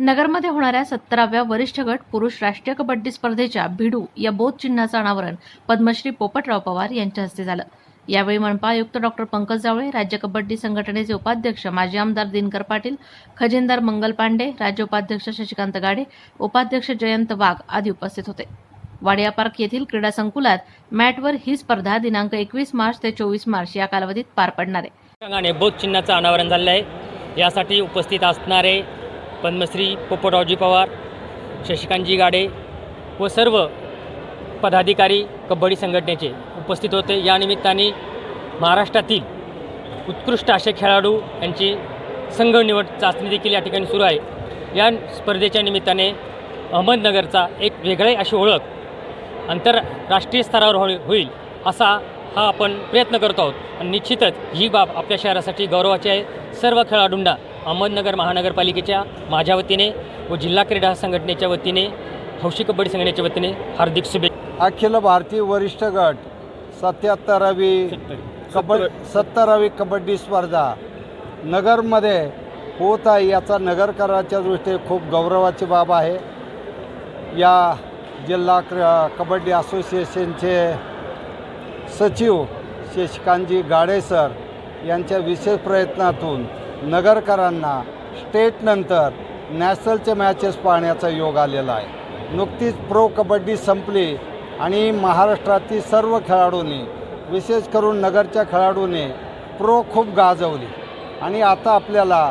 नगरमध्ये होणाऱ्या सत्तराव्या वरिष्ठ गट पुरुष राष्ट्रीय कबड्डी स्पर्धेच्या भिडू या बोध चिन्हाचं अनावरण पद्मश्री पोपटराव पवार यांच्या हस्ते झालं. यावेळी मनपा आयुक्त डॉक्टर पंकज जावळे राज्य कबड्डी संघटनेचे उपाध्यक्ष माजी आमदार दिनकर पाटील खजिनदार मंगल पांडे राज्य उपाध्यक्ष शशिकांत गाडे उपाध्यक्ष जयंत वाघ आदी उपस्थित होते. वाडिया पार्क येथील क्रीडा संकुलात मॅटवर ही स्पर्धा दिनांक एकवीस मार्च ते चोवीस मार्च या कालावधीत पार पडणार आहे. बोध चिन्हाचं अनावरण झालं आहे यासाठी उपस्थित असणारे पद्मश्री पोपटरावजी पवार शशिकांतजी गाडे व सर्व पदाधिकारी कबड्डी संघटनेचे उपस्थित होते. या निमित्ताने महाराष्ट्रातील उत्कृष्ट असे खेळाडू यांची संघ निवड चाचणी देखील या ठिकाणी सुरू आहे. या स्पर्धेच्या निमित्ताने अहमदनगरचा एक वेगळे अशी ओळख आंतरराष्ट्रीय स्तरावर होई होईल असा हा आपण प्रयत्न करतो आहोत. आणि निश्चितच ही बाब आपल्या शहरासाठी गौरवाची आहे. सर्व खेळाडूंना अहमदनगर महानगरपालिकेच्या माझ्या वतीने व जिल्हा क्रीडा संघटनेच्या वतीने हौशी कबड्डी संघटनेच्या वतीने हार्दिक शुभेच्छा अखिल भारतीय वरिष्ठ गट सत्याहत्तरावी कबड सत्तरावी कबड्डी स्पर्धा नगरमध्ये होत आहे. याचा नगरकराच्या दृष्टीने खूप गौरवाची बाब आहे. या जिल्हा क्र कबड्डी असोसिएशनचे सचिव शशिकांतजी गाडे सर यांच्या विशेष प्रयत्नातून नगरकरांना स्टेटनंतर नॅशनलचे मॅचेस पाहण्याचा योग आलेला आहे. नुकतीच प्रो कबड्डी संपली आणि महाराष्ट्रातील सर्व खेळाडूंनी विशेष करून नगरच्या खेळाडूंनी प्रो खूप गाजवली. आणि आता आपल्याला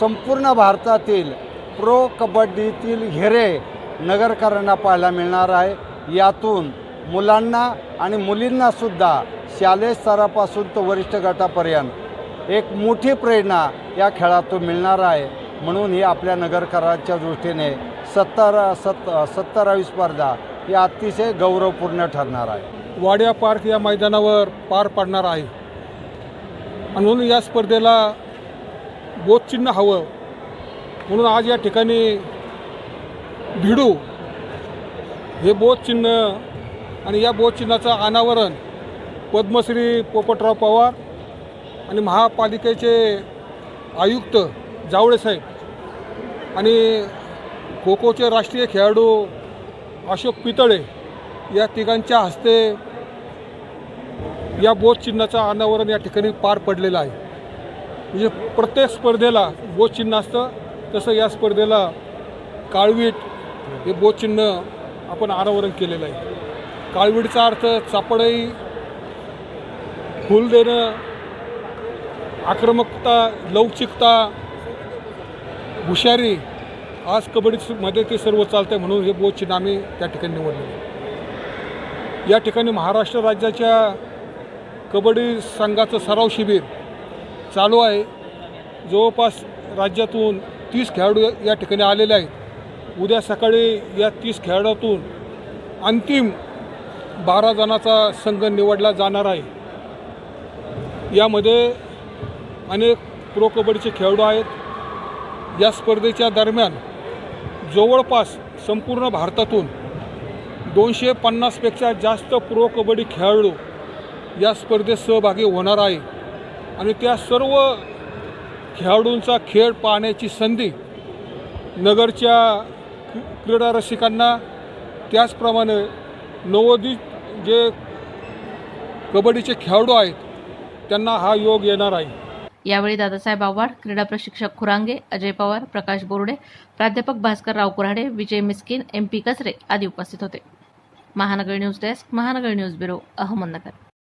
संपूर्ण भारतातील प्रो कबड्डीतील हिरे नगरकरांना पाहायला मिळणार आहे. यातून मुलांना आणि मुलींनासुद्धा शालेय स्तरापासून तर वरिष्ठ गटापर्यंत एक मोठी प्रेरणा या खेळातून मिळणार आहे. म्हणून ही आपल्या नगरकरांच्या दृष्टीने सत्तर सत् सत्तरावी स्पर्धा ही अतिशय गौरवपूर्ण ठरणार आहे. वाड्या पार्क या मैदानावर पार पडणार आहे. म्हणून या स्पर्धेला बोधचिन्ह हवं. म्हणून आज या ठिकाणी भिडू हे बोधचिन्ह आणि या बोधचिन्हाचं अनावरण पद्मश्री पोपटराव पवार आणि महापालिकेचे आयुक्त जावळे साहेब आणि खो खोचे राष्ट्रीय खेळाडू अशोक पितळे या तिघांच्या हस्ते या बोधचिन्हाचं अनावरण या ठिकाणी पार पडलेलं आहे. म्हणजे प्रत्येक स्पर्धेला बोधचिन्ह असतं तसं या स्पर्धेला काळवीट हे बोधचिन्ह आपण अनावरण केलेलं आहे. काळवीटचा अर्थ चापडई फुल देणं आक्रमकता लवचिकता हुशारी आज कबड्डीमध्ये ते सर्व चालतं आहे म्हणून हे बोधचिन्ह आम्ही त्या ठिकाणी निवडले या ठिकाणी महाराष्ट्र राज्याच्या कबड्डी संघाचं सराव शिबिर चालू आहे. जवळपास राज्यातून तीस खेळाडू या ठिकाणी आलेले आहेत. उद्या सकाळी या तीस खेळाडूतून अंतिम बारा जणांचा संघ निवडला जाणार आहे. यामध्ये अनेक प्रो कबड्डीचे खेळाडू आहेत. या स्पर्धेच्या दरम्यान जवळपास संपूर्ण भारतातून दोनशे पन्नासपेक्षा जास्त प्रो कबड्डी खेळाडू या स्पर्धेत सहभागी होणार आहे. आणि त्या सर्व खेळाडूंचा खेळ पाहण्याची संधी नगरच्या क्रीडा रसिकांना त्याचप्रमाणे नवोदित जे कबड्डीचे खेळाडू आहेत त्यांना हा योग येणार आहे. यावेळी दादासाहेब आव्हाड क्रीडा प्रशिक्षक खुरांगे अजय पवार प्रकाश बोर्डे प्राध्यापक भास्कर राव कुऱ्हाडे विजय मिस्किन एम पी कचरे आदी उपस्थित होते. Mahanagar news desk Mahanagar news bureau Ahmednagar.